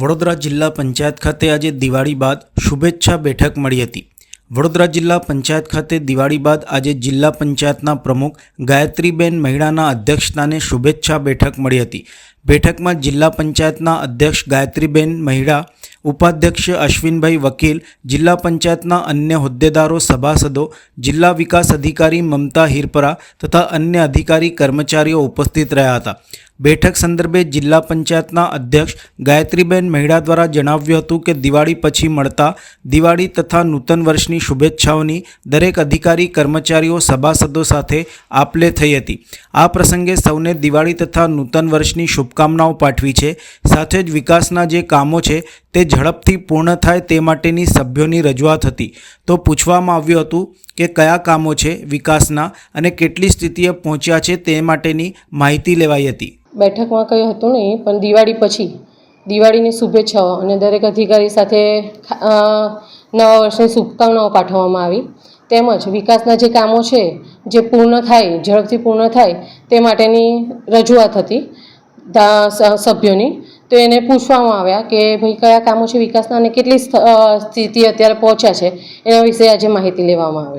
વડોદરા જિલ્લા પંચાયત ખાતે આજે દિવાળી બાદ શુભેચ્છા બેઠક મળી હતી. વડોદરા જિલ્લા પંચાયત ખાતે દિવાળી બાદ આજે જિલ્લા પંચાયતના પ્રમુખ ગાયત્રીબેન મહિડાના અધ્યક્ષસ્થાને શુભેચ્છા બેઠક મળી હતી. બેઠકમાં જિલ્લા પંચાયતના અધ્યક્ષ ગાયત્રીબેન મહિડા ઉપાધ્યક્ષ અશ્વિનભાઈ વકીલ, જિલ્લા પંચાયતના અન્ય હોદ્દેદારો, સભાસદો, જિલ્લા વિકાસ અધિકારી મમતા હિરપરા તથા અન્ય અધિકારી કર્મચારીઓ ઉપસ્થિત રહ્યા હતા. બેઠક સંદર્ભે જિલ્લા પંચાયતના અધ્યક્ષ ગાયત્રીબેન મહેડા દ્વારા જણાવ્યું હતું કે દિવાળી પછી મળતા દિવાળી તથા નૂતન વર્ષની શુભેચ્છાઓની દરેક અધિકારી, કર્મચારીઓ, સભાસદો સાથે આપલે થઈ હતી. આ પ્રસંગે સૌને દિવાળી તથા નૂતન વર્ષની શુભકામનાઓ પાઠવી છે. સાથે જ વિકાસના જે કામો છે તે ઝડપથી પૂર્ણ થાય તે માટેની સભ્યોની રજૂઆત હતી. તો પૂછવામાં આવ્યું હતું કે કયા કામો છે, વિકાસના અને કેટલી સ્થિતિએ પહોંચ્યા છે તે માટેની માહિતી લેવાઈ હતી. બેઠકમાં કંઈ હતું નહીં પણ દિવાળી પછી, દિવાળીની શુભેચ્છાઓ અને દરેક અધિકારી સાથે નવા વર્ષની શુભકામનાઓ પાઠવવામાં આવી. તેમજ વિકાસના જે કામો છે, જે પૂર્ણ થાય, ઝડપથી પૂર્ણ થાય તે માટેની રજૂઆત હતી સભ્યોની. તો એને પૂછવામાં આવ્યા કે ભાઈ કયા કામો છે વિકાસના અને કેટલી સ્થ- સ્થિતિ અત્યારે પહોંચ્યા છે એના વિશે આજે માહિતી લેવામાં આવી.